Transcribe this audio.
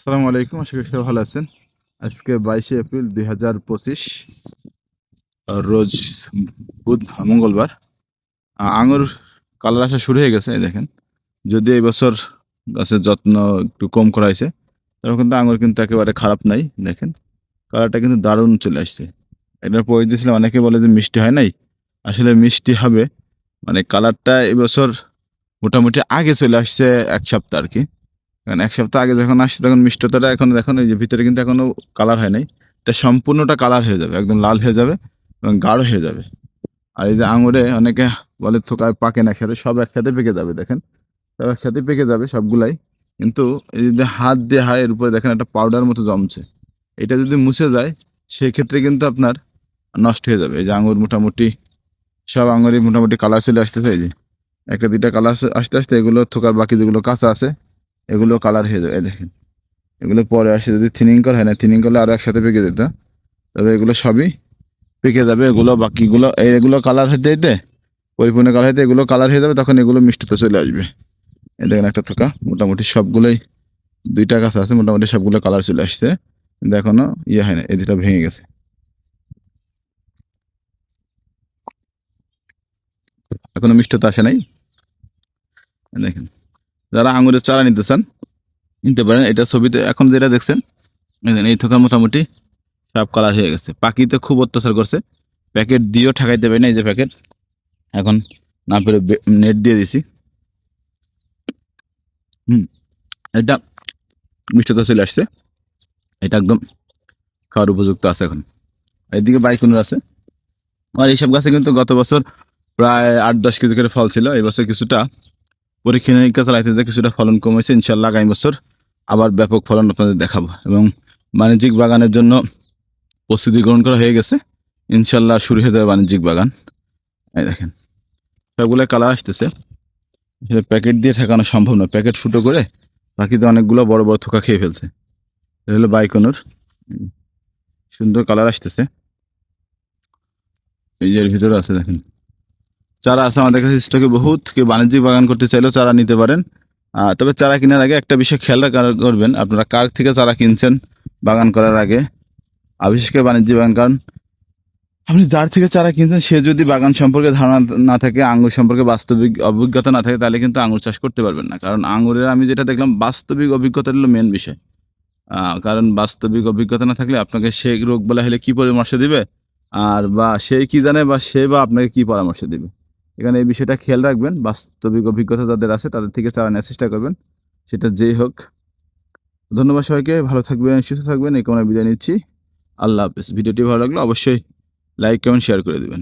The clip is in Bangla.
আসসালামু আলাইকুম, আশা করি সবাই ভালো আছেন। আজকে বাইশে এপ্রিল দুই হাজার পঁচিশ, রোজ বুধ, মঙ্গলবার। আঙুর কালার আসা শুরু হয়ে গেছে দেখেন। যদি এবছর গাছের যত্ন একটু কম করা হয়েছে তখন কিন্তু আঙুর কিন্তু একেবারে খারাপ নাই, দেখেন। কালারটা কিন্তু দারুণ চলে আসছে। এটার পরে দিয়েছিলাম, অনেকে বলে যে মিষ্টি হয় নাই। আসলে মিষ্টি হবে মানে কালারটা এবছর মোটামুটি আগে চলে আসছে এক সপ্তাহ আর কি। কারণ এক সপ্তাহ আগে যখন আসছে তখন মিষ্টতাটা এখন দেখুন এই যে ভিতরে কিন্তু এখনও কালার হয় নাই। এটা সম্পূর্ণটা কালার হয়ে যাবে, একদম লাল হয়ে যাবে এবং গাঢ় হয়ে যাবে। আর এই যে আঙুরে অনেকে বলে থোকায় পাকে না একসাথে সব একসাথে পেকে যাবে, দেখেন। সব একসাথে পেকে যাবে সবগুলাই। কিন্তু এই যে হাত দিয়ে হয় এর উপরে দেখেন একটা পাউডার মতো জমছে। এটা যদি মুছে যায়, সেক্ষেত্রে কিন্তু আপনার নষ্ট হয়ে যাবে। এই যে আঙুর মোটামুটি, সব আঙুরই মোটামুটি কালার চলে আসতেছে, এই যে। একটা দুইটা কালার আস্তে আস্তে এগুলো থোকার বাকি যেগুলো কাঁচা আছে এগুলো কালার হয়ে যাবে দেখেন। এগুলো পরে আসে যদি থিনিং করা হয় না থিনিং করলে আরও একসাথে পেকে যেত। তবে এগুলো সবই পেকে যাবে, এগুলো বাকিগুলো এগুলো কালার হতে হতে, পরিপূর্ণ কালার হতে এগুলো কালার হয়ে যাবে, তখন এগুলো মিষ্টিতে চলে আসবে। দেখেন একটা থাকা মোটামুটি সবগুলোই, দুইটা গাছ আছে, মোটামুটি সবগুলো কালার চলে আসছে। কিন্তু এখনও ইয়ে হয় না, এই দুটা ভেঙে গেছে। এখনও মিষ্টতা আসে নাই। দেখেন। যারা আঙুরের চারা নিতে চান নিতে পারেন। এটা ছবিতে এখন যেটা দেখছেন, এই থোকা মোটামুটি সব কালার হয়ে গেছে। পাখিতে খুব অত্যাচার করছে। প্যাকেট দিয়েও ঠেকাইতে পারি না এই যে প্যাকেট। এখন না পেরে নেট দিয়ে দিছি। হুম, এটা মিষ্টতা চলে আসছে। এটা একদম খাওয়ার উপযুক্ত আছে এখন। এদিকে বাইকুনুর আছে। আর এইসব গাছে কিন্তু গত বছর প্রায় আট দশ কেজি করে ফল ছিল। এই বছর কিছুটা পরীক্ষা নিরীক্ষা চালাইতে যে কিছুটা ফলন কমেছে ইনশাল্লাহ আগামী বছর আবার ব্যাপক ফলন আপনাদের দেখাবো। এবং বাণিজ্যিক বাগানের জন্য প্রস্তুতি গ্রহণ করা হয়ে গেছে ইনশাল্লাহ শুরু হয়ে যাবে বাণিজ্যিক বাগান। এই দেখেন, সবগুলো কালার আসতেছে। আসলে প্যাকেট দিয়ে ঠেকানো সম্ভব না প্যাকেট ফুটো করে বাকিতে অনেকগুলো বড় বড় থোকা খেয়ে ফেলছে। এটা হলো বাইকনুর। সুন্দর কালার আসতেছে। এই যে ভিতরে আছে দেখেন। চারা আছে আমাদের কাছে, স্টকে বহুত। কেউ বাণিজ্যিক বাগান করতে চাইলেও চারা নিতে পারেন। তবে চারা কেনার আগে একটা বিষয় খেয়াল করবেন, আপনারা কার থেকে চারা কিনছেন বাগান করার আগে? বিশেষ করে বাণিজ্যিক বাগান, কারণ আপনি যার থেকে চারা কিনছেন, সে যদি বাগান সম্পর্কে ধারণা না থাকে আঙুর সম্পর্কে বাস্তবিক অভিজ্ঞতা না থাকে, তাহলে কিন্তু আঙুর চাষ করতে পারবেন না। কারণ আঙুরের আমি যেটা দেখলাম, বাস্তবিক অভিজ্ঞতা হলো মেন বিষয়। কারণ বাস্তবিক অভিজ্ঞতা না থাকলে আপনাকে সে রোগ বলা হলে কি পরামর্শ দিবে? আর বা সে কি জানে বা সে বা আপনাকে কি পরামর্শ দিবে? এখানে এই বিষয়টা খেয়াল রাখবেন, বাস্তবিক অভিজ্ঞতা যাদের আছে তাদের থেকে চালানোর চেষ্টা করবেন। সেটা যেই হোক। ধন্যবাদ সবাইকে, ভালো থাকবেন, সুস্থ থাকবেন, এই কামনা বিদায় নিচ্ছি। আল্লাহ হাফেজ। ভিডিওটি ভালো লাগলে অবশ্যই লাইক কমেন্ট শেয়ার করে দেবেন।